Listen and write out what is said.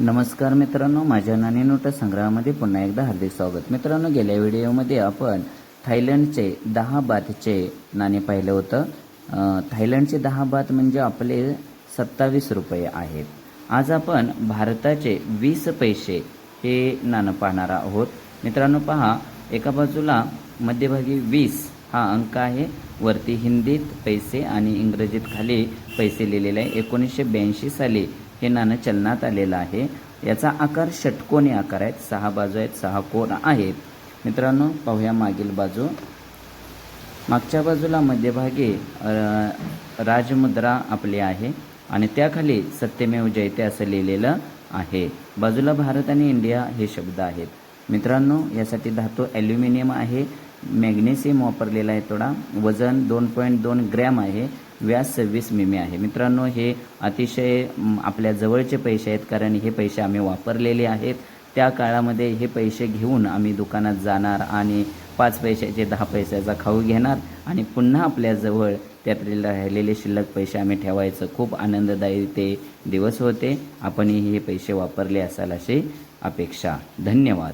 नमस्कार मित्रांनो माझ्या नाणी नोटा संग्रहामध्ये पुन्हा एकदा हार्दिक स्वागत. मित्रांनो गेल्या व्हिडिओमध्ये आपण थायलंडचे दहा बातचे नाणे पाहिलं होतं. थायलंडचे दहा बात म्हणजे आपले सत्तावीस रुपये आहेत. आज आपण भारताचे वीस पैसे हे नाणं पाहणार आहोत. मित्रांनो पहा एका बाजूला मध्यभागी वीस हा अंक आहे वरती हिंदीत पैसे आणि इंग्रजीत खाली पैसे लिहिलेले आहे. एकोणीसशे ब्याऐंशी साली हे नाणं चलनात आलेलं आहे. याचा आकार षटकोनी आकार आहेत. सहा बाजू आहेत सहा कोण आहेत. मित्रांनो पाहूया मागील बाजू. मागच्या बाजूला मध्यभागी राजमुद्रा आपली आहे आणि त्याखाली सत्यमेव जयते असं लिहिलेलं आहे. बाजूला भारत आणि इंडिया हे शब्द आहेत. मित्रांनो यासाठी धातू ॲल्युमिनियम आहे. मॅग्नेशियम वापरलेला आहे थोडा. वजन दोन पॉईंट दोन ग्रॅम आहे. व्यास सव्वीस मिमी आहे. मित्रांनो हे अतिशय आपल्या जवळचे पैसे आहेत कारण हे पैसे आम्ही वापरलेले आहेत. त्या काळामध्ये हे पैसे घेऊन आम्ही दुकानात जाणार आणि पाच पैशाचे दहा पैशाचा खाऊ घेणार आणि पुन्हा आपल्याजवळ त्यातले राहिलेले शिल्लक पैसे आम्ही ठेवायचं. खूप आनंददायी ते दिवस होते. आपणही हे पैसे वापरले असाल अशी अपेक्षा. धन्यवाद.